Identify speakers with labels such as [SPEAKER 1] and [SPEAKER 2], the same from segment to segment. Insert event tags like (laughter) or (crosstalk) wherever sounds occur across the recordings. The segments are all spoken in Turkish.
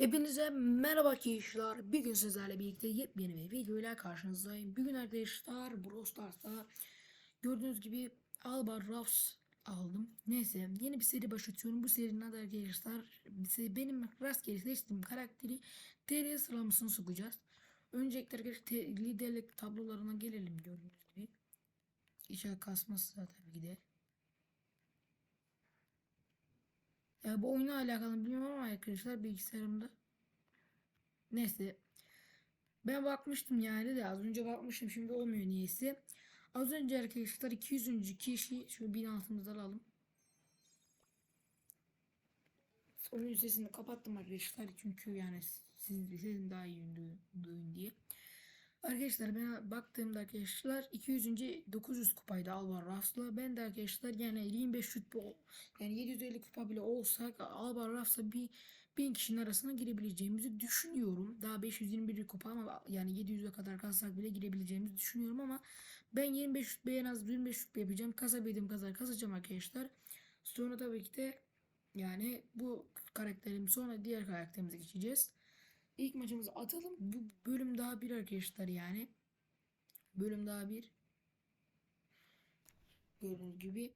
[SPEAKER 1] Hepinize merhaba arkadaşlar. Bir gün sizlerle birlikte yepyeni bir videoyla karşınızdayım. Bugün arkadaşlar Brawl gördüğünüz gibi Alba Ruffs aldım. Neyse yeni bir seri başlatıyorum. Bu serinin adı arkadaşlar benim rastgele seçtiğim karakteri TR sıralamasını sokacağız. Öncelikle arkadaşlar liderlik tablolarına gelelim gördüğünüz gibi. İşe kasması da tabii ki de. Ya bu oyunla alakalı bilmiyorum ama arkadaşlar bilgisayarımda. Neyse. Ben bakmıştım yani de az önce bakmıştım şimdi olmuyor niyeyse. Az önce arkadaşlar 200. kişi şu bin altımızda alalım. Oyun sesini kapattım arkadaşlar çünkü yani siz sesin daha iyi duyun diye. Arkadaşlar ben baktığımda arkadaşlar 200. 900 kupaydı Alvar Rafs'la. Ben de arkadaşlar yani 25 şut bu- yani 750 kupa bile olsak Alvar Rafs'la bir 1000 kişinin arasına girebileceğimizi düşünüyorum. Daha 521 kupa ama yani 700'e kadar kalsak bile girebileceğimizi düşünüyorum ama ben 25 şut en az 25 şut yapacağım. Kasabildiğim kadar kasacağım arkadaşlar. Sonra tabii ki de yani bu karakterim sonra diğer karakterimize geçeceğiz. İlk maçımızı atalım. Bu bölüm daha bir arkadaşlar yani. Bölüm daha bir. Gördüğünüz gibi.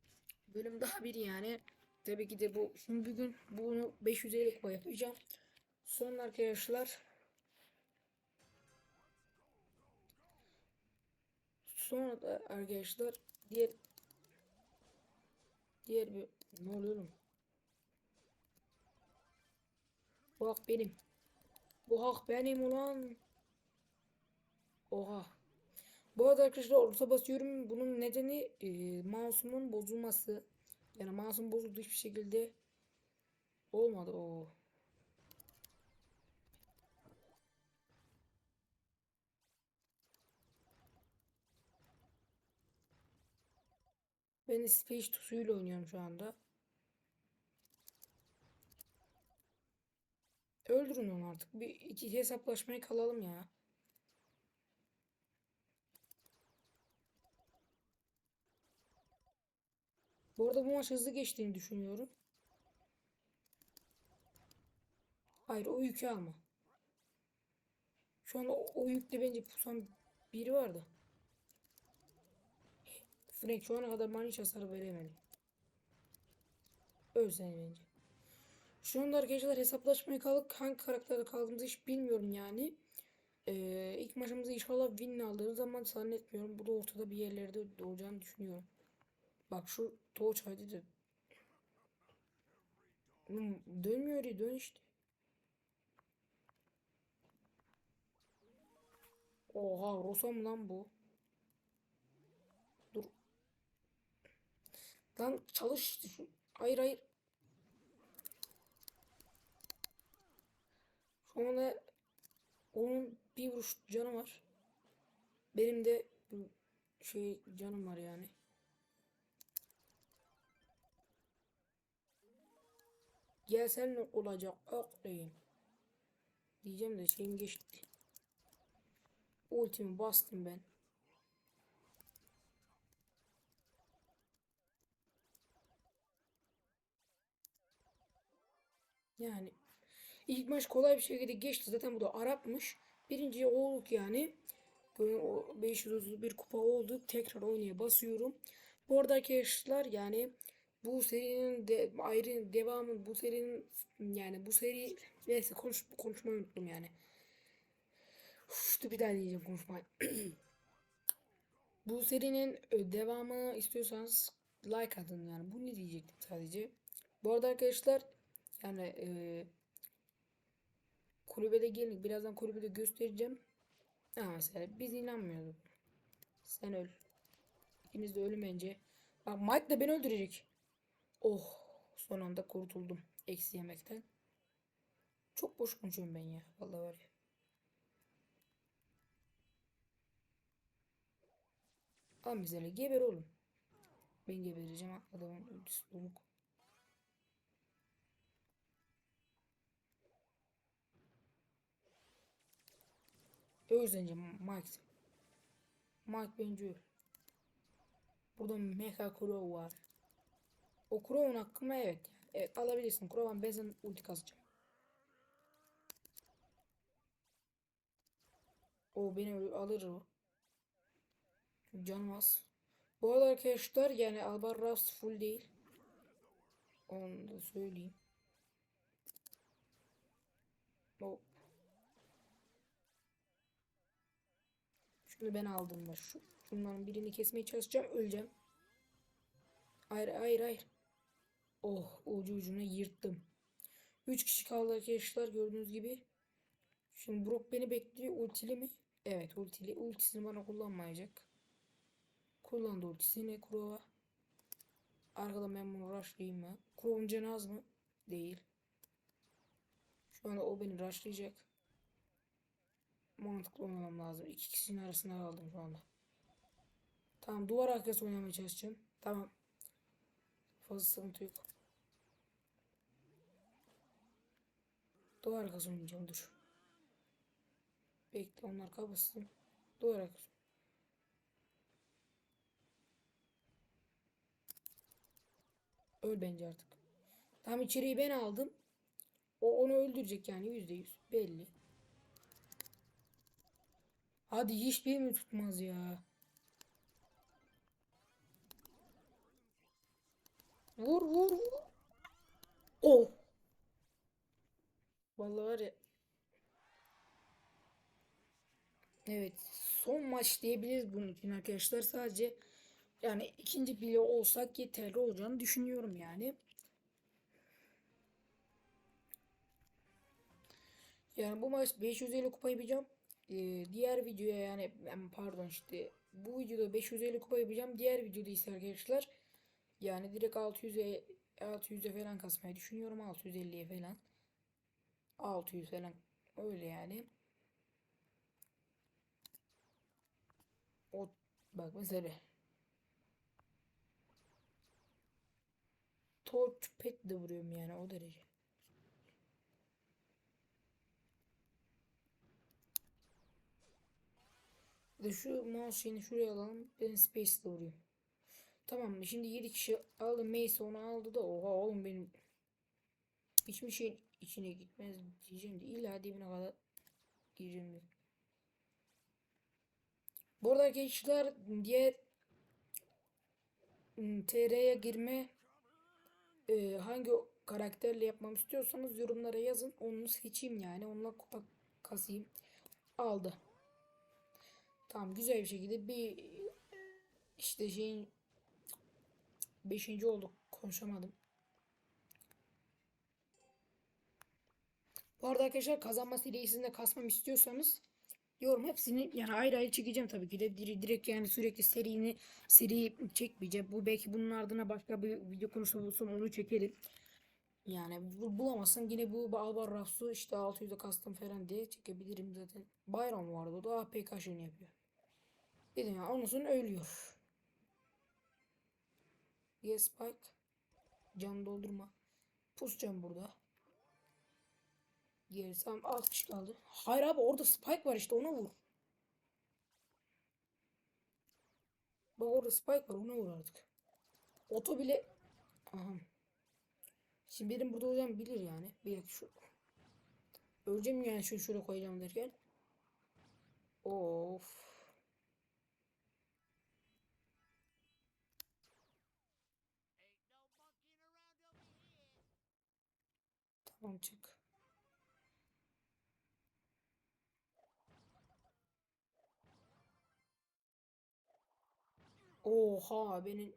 [SPEAKER 1] Bölüm daha bir yani. Tabii ki de bu. Şimdi bugün bunu 550 kupa yapacağım. Sonra arkadaşlar. Sonra da arkadaşlar diğer diğer bir ne oluyor oğlum? Bu hak benim. Bu hak benim ulan. Oha. Bu arada arkadaşlar orta basıyorum. Bunun nedeni e, mouse'umun bozulması. Yani mouse'um bozuldu hiçbir şekilde olmadı o. Ben de Space tuşuyla oynuyorum şu anda. Öldürün onu artık. Bir iki hesaplaşmaya kalalım ya. Bu arada bu maç hızlı geçtiğini düşünüyorum. Hayır o yükü alma. Şu anda o, o yükte bence pusan biri vardı. Frank şu ana kadar bana hiç hasar veremedi. Öl sen bence. Şu anda arkadaşlar hesaplaşmaya kaldık. Hangi karakterde kaldığımızı hiç bilmiyorum yani. Ee, ilk maçımızı inşallah win aldığımız zaman zannetmiyorum. Bu da ortada bir yerlerde doğacağını düşünüyorum. Bak şu torch hadi de. Dönmüyor ya dön işte. Oha Rosa mı lan bu? Dur. Lan çalış işte şu. Hayır hayır. Şu anda onun bir vuruş canı var. Benim de şey canım var yani. Gelsen ne olacak aklayım. Diyeceğim de şeyim geçti. Ultimi bastım ben. Yani ilk maç kolay bir şekilde geçti. Zaten bu da Arapmış. Birinci olduk yani. Böyle o 531 kupa olduk. Tekrar oynaya basıyorum. Bu arada arkadaşlar yani bu serinin de ayrı devamı bu serinin yani bu seri neyse konuş konuşmayı unuttum yani. Uf, bir daha diyeceğim konuşmayı. (clears throat) bu serinin ö, devamını istiyorsanız like atın yani. Bu ne diyecektim sadece. Bu arada arkadaşlar yani e, kulübede gelin. Birazdan kulübede göstereceğim. Ha mesela biz inanmıyorduk. Sen öl. İkiniz de ölmeyince. Bak Mike de beni öldürecek. Oh son anda kurtuldum. Eksi yemekten. Çok boş konuşuyorum ben ya. Vallahi var ya. Al mesela geber oğlum. Ben gebereceğim adamın öldüsü Öl zence Mike. Mike bence. Burada Mecha Crow var. O Crow'un hakkı mı? Evet. Evet alabilirsin. Crow'un ben ulti kasacağım. O beni alır o. Canım az. Bu arada arkadaşlar yani Albarras full değil. Onu da söyleyeyim. O Şunu ben aldım bak. Şu, şunların birini kesmeye çalışacağım. Öleceğim. Hayır hayır hayır. Oh ucu ucuna yırttım. 3 kişi kaldı arkadaşlar gördüğünüz gibi. Şimdi Brock beni bekliyor. Ultili mi? Evet ultili. Ultisini bana kullanmayacak. Kullandı ultisini Kurova. Arkadan ben bunu rushlayayım mı? Kurova'nın canı az mı? Değil. Şu anda o beni rushlayacak. Mantıklı oynamam lazım. İki kişinin arasında kaldım şu anda. Tamam duvar arkası oynamaya çalışacağım. Tamam. Fazla sıkıntı yok. Duvar arkası oynayacağım dur. Bekle onlar kapasın. Duvar arkası. Öl bence artık. Tam içeriği ben aldım. O onu öldürecek yani yüzde yüz. Belli. Hadi hiçbir mi tutmaz ya? Vur vur vur. Oh. Vallahi var ya. Evet, son maç diyebiliriz bunun için arkadaşlar. Sadece yani ikinci bile olsak yeterli olacağını düşünüyorum yani. Yani bu maç 550 kupa yapacağım. Ee, diğer videoya yani pardon işte bu videoda 550 kupa yapacağım. Diğer videoda ise arkadaşlar yani direkt 600'e 600'e falan kasmayı düşünüyorum. 650'ye falan. 600 falan öyle yani. O bak mesela touchpad de vuruyorum yani o derece. De şu mouse şeyini şuraya alalım. Ben space de vurayım. Tamam şimdi 7 kişi aldı. Mace onu aldı da oha oğlum benim hiçbir şeyin içine gitmez diyeceğim de illa dibine kadar gireceğim de. Bu arada arkadaşlar diğer ım, TR'ye girme e, hangi karakterle yapmam istiyorsanız yorumlara yazın. Onu seçeyim yani. Onunla kupa kasayım. Aldı. Tamam güzel bir şekilde bir işte şeyin beşinci olduk. Konuşamadım. Bu arada arkadaşlar kazanma serisinde kasmam istiyorsanız yorum hepsini yani ayrı ayrı çekeceğim tabii ki de Dire- direkt yani sürekli serini seri çekmeyeceğim. Bu belki bunun ardına başka bir video konusu bulsam onu çekerim. Yani bu- bulamazsam yine bu Alvar Rafsu işte 600'e kastım falan diye çekebilirim zaten. Bayram vardı o da APK şeyini yapıyor. Dedim ya ondan ölüyor. Yes Spike. Can doldurma. Pusacağım burada. Gerisi tam 6 kişi kaldı. Hayır abi orada Spike var işte ona vur. Bak orada Spike var ona vur artık. Oto bile... Aha. Şimdi benim burada olacağım bilir yani. Bir dakika şu... Öleceğim yani şunu şöyle koyacağım derken. Of. Çık. Oha benim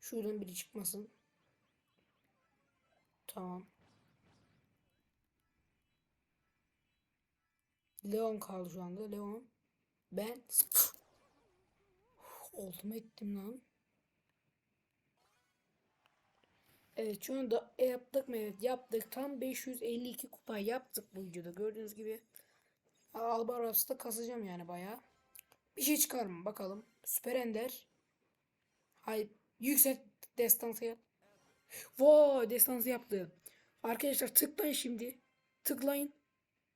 [SPEAKER 1] şuradan biri çıkmasın. Tamam. Leon kaldı şu anda. Leon. Ben Oldum ettim lan. Evet şu anda yaptık mı? Evet yaptık. Tam 552 kupa yaptık bu videoda. Gördüğünüz gibi. Albaros'ta kasacağım yani bayağı. Bir şey çıkar mı? Bakalım. Süper Ender. Hayır. Yüksek destansı yap. Vay destansı yaptı. Arkadaşlar tıklayın şimdi. Tıklayın.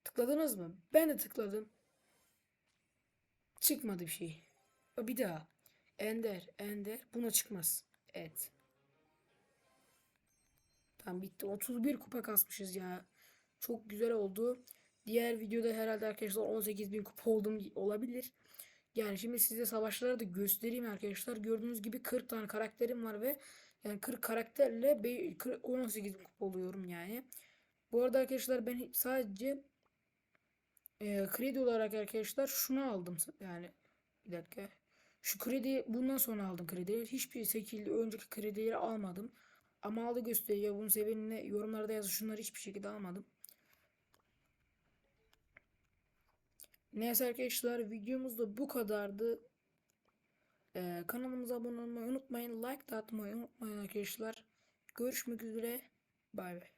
[SPEAKER 1] Tıkladınız mı? Ben de tıkladım. Çıkmadı bir şey. Bir daha. Ender. Ender. Buna çıkmaz. Evet. Tamam bitti. 31 kupa kasmışız ya. Çok güzel oldu. Diğer videoda herhalde arkadaşlar 18.000 kupa oldum olabilir. Yani şimdi size savaşları da göstereyim arkadaşlar. Gördüğünüz gibi 40 tane karakterim var ve yani 40 karakterle be- 40 18 kupa oluyorum yani. Bu arada arkadaşlar ben sadece e, kredi olarak arkadaşlar şunu aldım yani bir dakika. Şu kredi bundan sonra aldım kredi. Hiçbir şekilde önceki kredileri almadım. Ama aldı gösteriyor. Bunun sebebini yorumlarda yazın. Şunları hiçbir şekilde almadım. Neyse arkadaşlar videomuz da bu kadardı. Ee, kanalımıza abone olmayı unutmayın. Like da atmayı unutmayın arkadaşlar. Görüşmek üzere. Bay bay.